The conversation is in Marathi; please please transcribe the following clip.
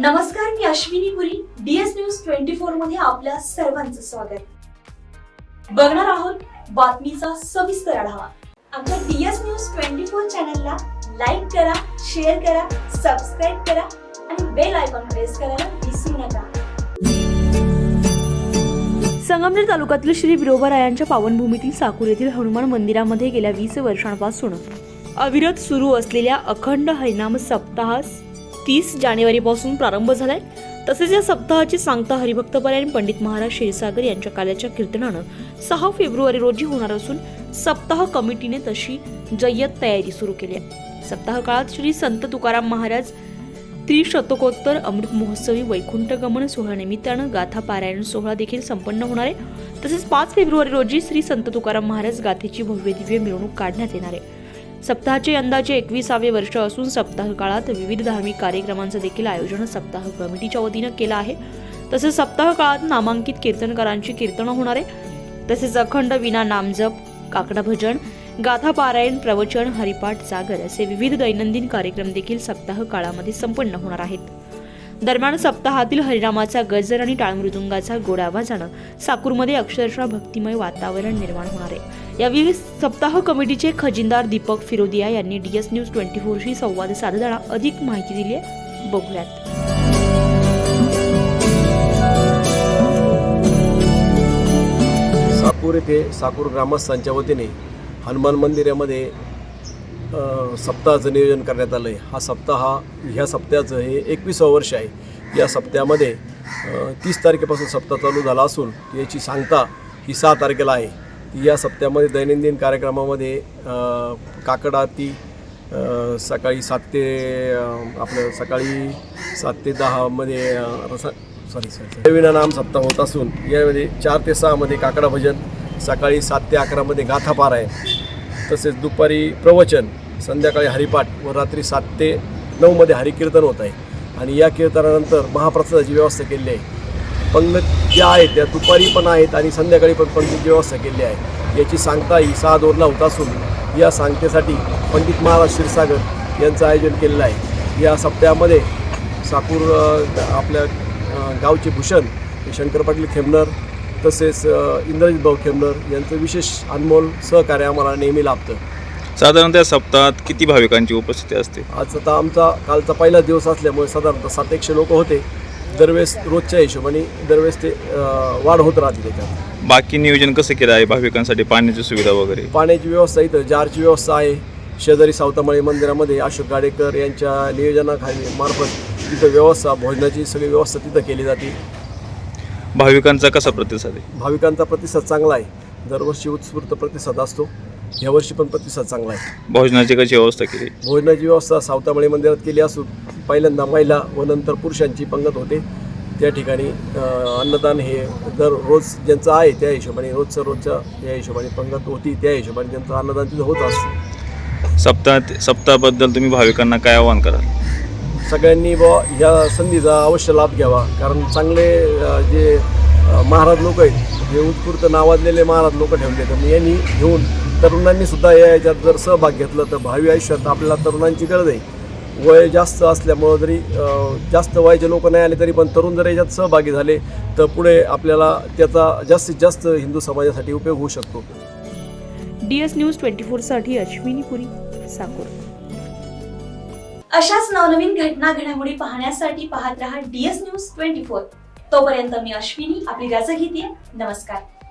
नमस्कार मी Ashwini Puri DS news twenty फोरमध्ये आपल्या सर्वांचं स्वागत. बघणार आहोत बातमीचा सविस्तर आढावा. आमच्या डीएस न्यूज ट्वेंटी फोर चॅनलला लाईक करा शेअर करा सबस्क्राईब करा आणि बेल आयकॉन प्रेस करायला विसरू नका. संगमनेर तालुक्यातील श्री विरोबारायांच्या पावनभूमीतील साकूर येथील हनुमान मंदिरामध्ये गेल्या वीस वर्षांपासून अविरत सुरू असलेल्या अखंड हरिनाम सप्ताहास तीस जानेवारीपासून प्रारंभ झालाय. तसेच या सप्ताहाची सांगता हरिभक्तपरायण पंडित महाराज क्षीरसागर यांच्या काल्याच्या कीर्तनानं सहा फेब्रुवारी रोजी होणार असून सप्ताह कमिटीने तशी जय्यत तयारी सुरू केली आहे. सप्ताह काळात श्री संत तुकाराम महाराज त्रिशतकोत्तर अमृत महोत्सवी वैकुंठगमन सोहळ्यानिमित्तानं गाथा पारायण सोहळा देखील संपन्न होणार आहे. तसेच पाच फेब्रुवारी रोजी श्री संत तुकाराम महाराज गाथेची भव्य दिव्य मिरवणूक काढण्यात येणार आहे. सप्ताहाचे अंदाजे एकविसावे वर्ष असून सप्ताह काळात विविध धार्मिक कार्यक्रमांचं देखील आयोजन सप्ताह कमिटीच्या वतीनं केलं आहे. तसेच सप्ताह काळात नामांकित कीर्तनकारांची कीर्तनं होणार आहे. तसेच अखंड विना नामजप काकडा भजन गाथा पारायण प्रवचन हरिपाठ जागर असे विविध दैनंदिन कार्यक्रम देखील सप्ताह काळामध्ये संपन्न होणार आहेत. दरम्यान सप्ताहातील हरिनामाचा गजर आणि टाळमृदुंगाचा गोडावाजानं साकूरमध्ये अक्षरशः भक्तिमय वातावरण निर्माण होणार आहे. यावेळी सप्ताह कमिटीचे खजिनदार दीपक फिरोदिया यांनी डीएस न्यूज ट्वेंटी फोरशी संवाद साधताना अधिक माहिती दिली आहे. बघूयात. साकूर येथे साकूर ग्रामस्थांच्या वतीने हनुमान मंदिरामध्ये सप्ताहाचं नियोजन करण्यात आलं आहे हा सप्ताह ह्या सप्त्याचं हे एकविसावं वर्ष आहे. या सप्त्यामध्ये तीस तारखेपासून सप्ताह चालू झाला असून याची सांगता ही सहा तारखेला आहे. या सप्त्यामध्ये दैनंदिन कार्यक्रमामध्ये काकड आरती सकाळी सात ते आपलं सकाळी सात ते दहामध्ये रसा सॉरी सॉरी विना नाम सप्ताह होत असून यामध्ये चार ते सहामध्ये काकडा भजन सकाळी सात ते अकरामध्ये गाथापार आहे तसेच दुपारी प्रवचन संध्याकाळी हरिपाठ व रात्री सात ते नऊमध्ये हरिकीर्तन होत आहे. आणि या कीर्तनानंतर महाप्रसादाची व्यवस्था केलेली आहे. पंगत ज्या आहेत त्या दुपारी पण आहेत आणि संध्याकाळी पण पंगतीची व्यवस्था केलेली आहे याची सांगता ही सहा दोनला होत असून या सांगतेसाठी पंडित महाराज क्षीरसागर यांचं आयोजन केलेलं आहे. या सप्त्यामध्ये साकूर आपल्या गावचे भूषण शंकर पाटील खेमनर तसेच इंद्रजित भाऊ खेमनर यांचं विशेष अनमोल सहकार्य आम्हाला नेहमी लाभतं. साधारणतः सप्ताहात किती भाविकांची उपस्थिती असते? आज आता आमचा कालचा पहिला दिवस असल्यामुळे साधारणतः सात एकशे लोक होते. दरवेळेस रोजच्या हिशोबाने दरवेळेस ते वाढ होत राहते त्याच्यात. बाकी नियोजन कसं केलं आहे भाविकांसाठी? पाण्याची सुविधा वगैरे? पाण्याची व्यवस्था इथं जारची व्यवस्था आहे शेजारी सावतामाळी मंदिरामध्ये अशोक गाडेकर यांच्या नियोजनाखाली मार्फत तिथं व्यवस्था भोजनाची सगळी व्यवस्था तिथं केली जाते. भाविकांचा कसा प्रतिसाद आहे? भाविकांचा प्रतिसाद चांगला आहे. दरवर्षी उत्स्फूर्त प्रतिसाद असतो. यावर्षी पण प्रतिसाद चांगला आहे. भोजनाची कशी व्यवस्था केली? भोजनाची व्यवस्था सावतामाळी मंदिरात केली असून पहिल्यांदा महिला व नंतर पुरुषांची पंगत होते. त्या ठिकाणी अन्नदान हे दर रोज ज्यांचं आहे त्या हिशोबाने रोजचं रोजच्या या हिशोबाने पंगत होती त्या हिशोबाने त्यांचं अन्नदान तिथं होत असतं. सप्ताहात सप्ताहाबद्दल तुम्ही भाविकांना काय आवाहन कराल? सगळ्यांनी बुवा ह्या संधीचा अवश्य लाभ घ्यावा. कारण चांगले जे महाराज लोक आहेत जे उत्स्फूर्त नावाजलेले महाराज लोक ठेवले तर यांनी घेऊन तरुणांनी सुद्धा या याच्यात जर सहभाग घेतला तर भावी आयुष्यात आपल्याला तरुणांची गरज आहे. वय जास्त असल्यामुळं जरी जास्त वयाचे लोक नाही आले तरी पण तरुण जर याच्यात सहभागी झाले तर पुढे आपल्याला त्याचा जास्तीत जास्त हिंदू समाजासाठी उपयोग होऊ शकतो. डीएस न्यूज ट्वेंटी फोरसाठी अश्विनी पुरी साकूर. अशाच नवनवीन घटना घडामोडी पाहण्यासाठी पाहत रहा डीएस न्यूज ट्वेंटी फोर. तोपर्यंत मी अश्विनी आपली रजा घेते. नमस्कार.